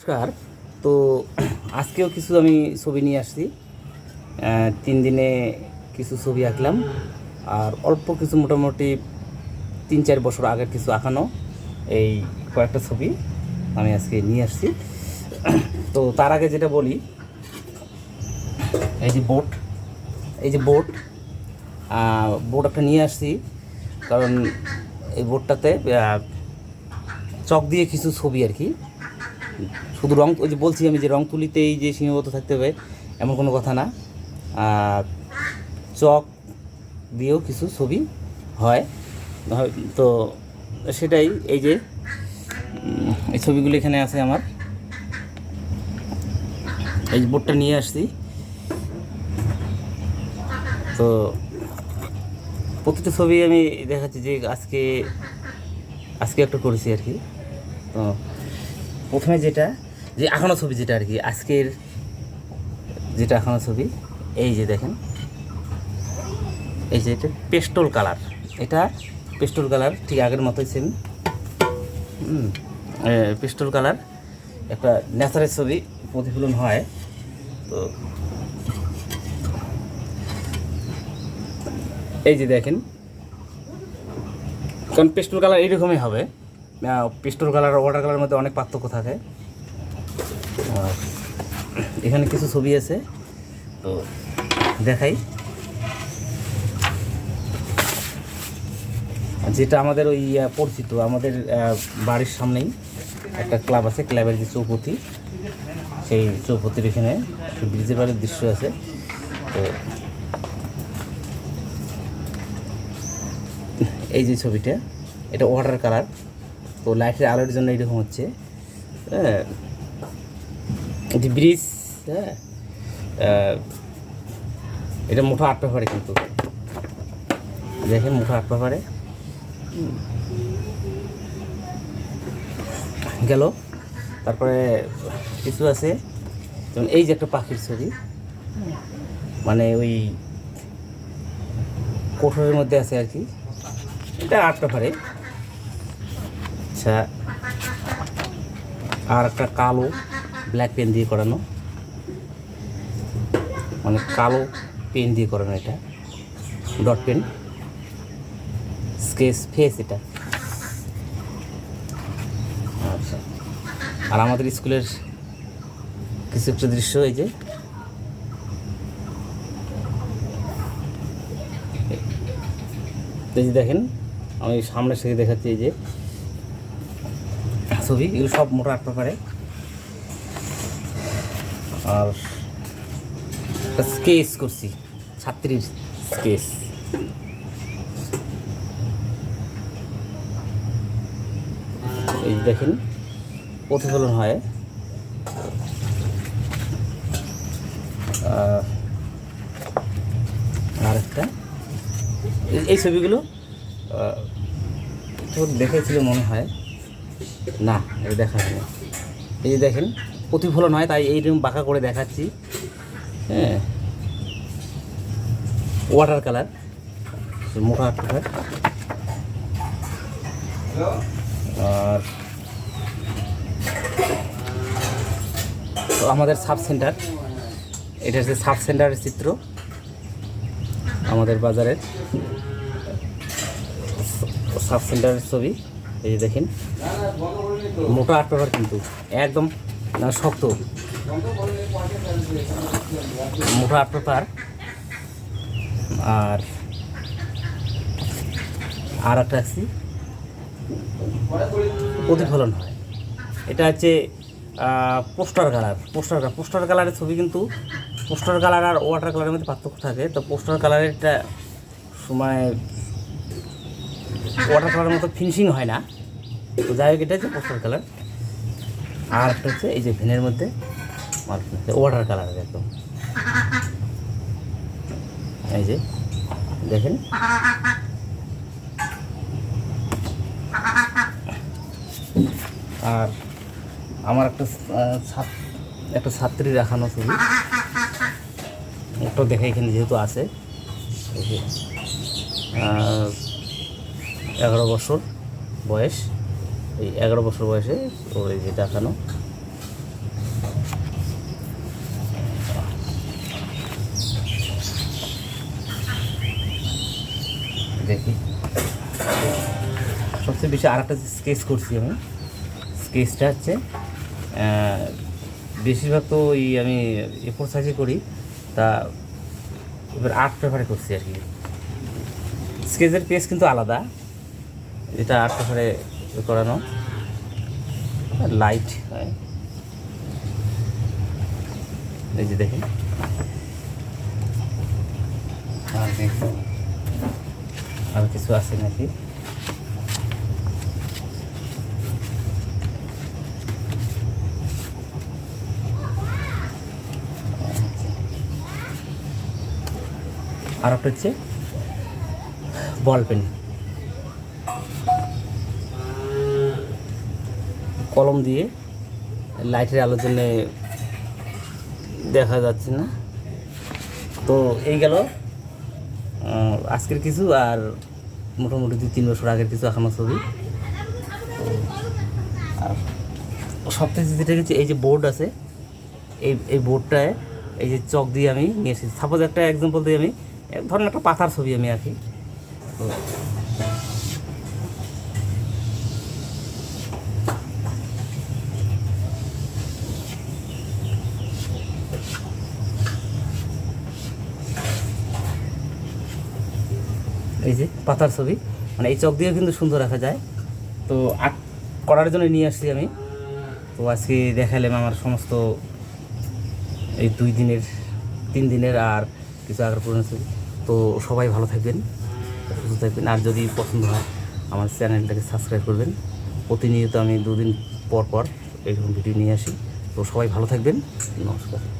নমস্কার। তো আজকেও কিছু আমি ছবি নিয়ে আসছি। তিন দিনে কিছু ছবি আঁকলাম। আর অল্প কিছু মোটামুটি তিন চার বছর আগের কিছু আঁকানো এই কয়েকটা ছবি আমি আজকে নিয়ে আসছি। তো তার আগে যেটা বলি, এই যে বোট, এই যে বোট বোট একটা নিয়ে আসছি। কারণ এই বোটটাতে চক দিয়ে কিছু ছবি আর কি। শুধু রং ওই যে বলছি আমি যে রং তুলিতেই যে সীমাবদ্ধ থাকতে হবে, এমন কোনো কথা না। আর চক দিয়েও কিছু ছবি হয়- তো সেটাই, এই যে এই ছবিগুলো এখানে আছে আমার। এই বোর্ডটা নিয়ে আসছি। তো প্রতিটা ছবি আমি দেখাচ্ছি যে আজকে আজকে একটা করেছি আর কি। তো প্রথমে যেটা যে এখনও ছবি যেটা আর কি, আজকের যেটা এখনও ছবি, এই যে দেখেন। এই যে এটা পেস্টল কালার। এটা পেস্টল কালার, ঠিক আগের মতোই সেম পেস্টল কালার। একটা ন্যাচারের ছবি, প্রতিফলন হয়। তো এই যে দেখেন, কারণ পেস্টল কালার এইরকমই হবে। পেস্টল কালার আর ওয়াটার কালারের মধ্যে অনেক পার্থক্য থাকে। এখানে কিছু ছবি আছে, তো দেখাই। যেটা আমাদের ওই পরিচিত, আমাদের বাড়ির সামনেই একটা ক্লাব আছে, ক্লাবের যে চৌপতি সেই চৌপতির এখানে ব্রিজের বাড়ির দৃশ্য আছে। তো এই যে ছবিটা, এটা ওয়াটার কালার, তো লাইটের আলোর জন্য এরকম হচ্ছে। হ্যাঁ ব্রিজ হ্যাঁ এটা মুঠো আট পেপারে কিন্তু। দেখেন মুঠো আট পেপারে গেল। তারপরে কিছু আছে, যেমন এই যে একটা পাখির ছবি। মানে ওই কোঠরের মধ্যে আছে আর কি। এটা আট পেপারে আচ্ছা। আর একটা কালো ব্ল্যাক পেন দিয়ে করানো। মানে কালো পেন দিয়ে করানো এটা। ডট পেন স্কেচ ফেস এটা। আচ্ছা। আর আমাদের স্কুলের কিছু একটা দৃশ্য এই যে। এই যে দেখেন, আমি সামনের থেকে দেখাচ্ছি এই যে ছবি। এগুলো সব মোটা আট পেপারে আর একটা স্কেচ করছি, ছাত্রীর স্কেচ। এই দেখেন, প্রতিফলন হয়। আর একটা এই- এই ছবিগুলো তো দেখেছিল মনে হয়। না, এটা দেখা এই দেখেন, প্রতিফলন হয়, তাই এইরকম বাঁকা করে দেখাচ্ছি। হ্যাঁ। ওয়াটার কালার মোটা কালার আর আমাদের সাব সেন্টার এটা হচ্ছে সাব সেন্টারের চিত্র। আমাদের বাজারের সাব সেন্টারের ছবি। এই যে দেখেন। মোটা আট পেপার কিন্তু। একদম শক্ত। মোটা পেপার আর আর একটা রাখছি প্রতিফলন হয়। এটা হচ্ছে poster colour. Poster colour poster কালারের ছবি কিন্তু, পোস্টার কালার আর ওয়াটার কালারের মধ্যে পার্থক্য থাকে। তো পোস্টার কালারের একটা সময় ওয়াটার কালারের মতো ফিনিশিং হয় না। তো যাই হোক, এটা হচ্ছে পোস্টার কালার। আর একটা হচ্ছে, এই যে ভেনের মধ্যে। ওয়াটার কালারের একদম এই যে, দেখেন। আর আমার একটা একটা ছাত্রী দেখানো ছবি। একটু দেখে এখানে যেহেতু আছে। এগারো বছর বয়স। এই এগারো বছর বয়সে ওর এই যে দেখানো। দেখি। সবচেয়ে বেশি আর একটা স্কেচ করছি আমি। স্কেচটা হচ্ছে বেশিরভাগ তো ওই আমি এফোর সাইজে করি, তা এবার আর্ট পেপারে করছি আর কি। স্কেচের পেজ কিন্তু আলাদা, এটা আর্ট পেপারে করানো। লাইট হয়। এই যে দেখেন। আর দেখি আর কিছু আছে নাকি? আর একটা হচ্ছে বল পেন। কলম দিয়ে লাইটের আলোর জন্য দেখা যাচ্ছে না। তো এই গেল আজকের কিছু আর মোটামুটি দুই তিন বছর আগের কিছু এখনও ছবি। আর সবথেকে যেটা কিছু, এই যে বোর্ড আছে, এই এই বোর্ডটায় এই যে চক দিয়ে আমি নিয়ে এসেছি। সাপোজ একটা এক্সাম্পল দিয়ে আমি এক ধরেন একটা পাতার ছবি আমি আঁকি। তো এই যে পাতার ছবি। মানে এই চক দিয়েও কিন্তু সুন্দর রাখা যায়। তো আর্ট করার জন্য নিয়ে আসছি আমি। তো আজকে দেখালাম আমার সমস্ত এই দুই দিনের, তিন দিনের আর কিছু আগের পুরনো ছবি। তো সবাই ভালো থাকবেন, সুস্থ থাকবেন। আর যদি পছন্দ হয়, আমার চ্যানেলটাকে সাবস্ক্রাইব করবেন। প্রতিনিয়ত আমি দুদিন পর পর এরকম ভিডিও নিয়ে আসি। তো সবাই ভালো থাকবেন। নমস্কার।